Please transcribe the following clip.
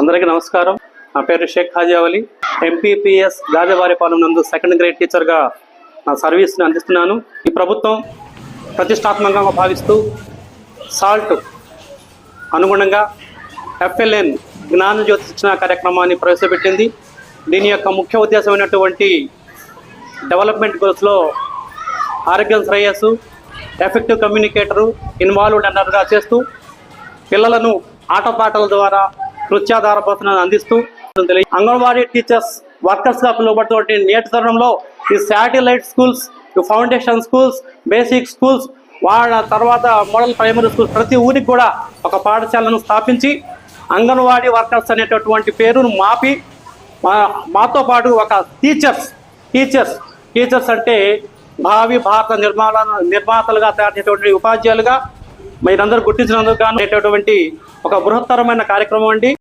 అందరికీ నమస్కారం. నా పేరు షేక్ హాజావలి. ఎంపీపీఎస్ గాజవారిపాలెం నందు సెకండ్ గ్రేడ్ టీచర్గా నా సర్వీస్ని అందిస్తున్నాను. ఈ ప్రభుత్వం ప్రతిష్టాత్మకంగా భావిస్తూ సాల్ట్ అనుగుణంగా ఎఫ్ఎల్ఎన్ జ్ఞాన జ్యోతి శిక్షణ కార్యక్రమాన్ని ప్రవేశపెట్టింది. దీని యొక్క ముఖ్య ఉద్దేశమైనటువంటి డెవలప్మెంట్ గోల్స్లో ఆరోగ్యం శ్రేయస్సు ఎఫెక్టివ్ కమ్యూనికేటరు ఇన్వాల్వ్డ్ అన్నట్టుగా చేస్తూ పిల్లలను ఆటపాటల ద్వారా నృత్యాధార బోధనను అందిస్తూ అంగన్వాడీ టీచర్స్ వర్కర్స్గా పిలువబడుతున్న నేటి తరుణంలో ఈ శాటిలైట్ స్కూల్స్ ఈ ఫౌండేషన్ స్కూల్స్ బేసిక్ స్కూల్స్ వాళ్ళ తర్వాత మోడల్ ప్రైమరీ స్కూల్స్ ప్రతి ఊరికి కూడా ఒక పాఠశాలను స్థాపించి అంగన్వాడీ వర్కర్స్ అనేటటువంటి పేరును మాపి మా- మాతో పాటు ఒక టీచర్స్ టీచర్స్ టీచర్స్ అంటే భావి భారత నిర్మాణ నిర్మాతలుగా తయారు ఉపాధ్యాయులుగా మీరందరూ గుర్తించినందుకు గాను అనేటటువంటి ఒక బృహత్తరమైన కార్యక్రమం అండి.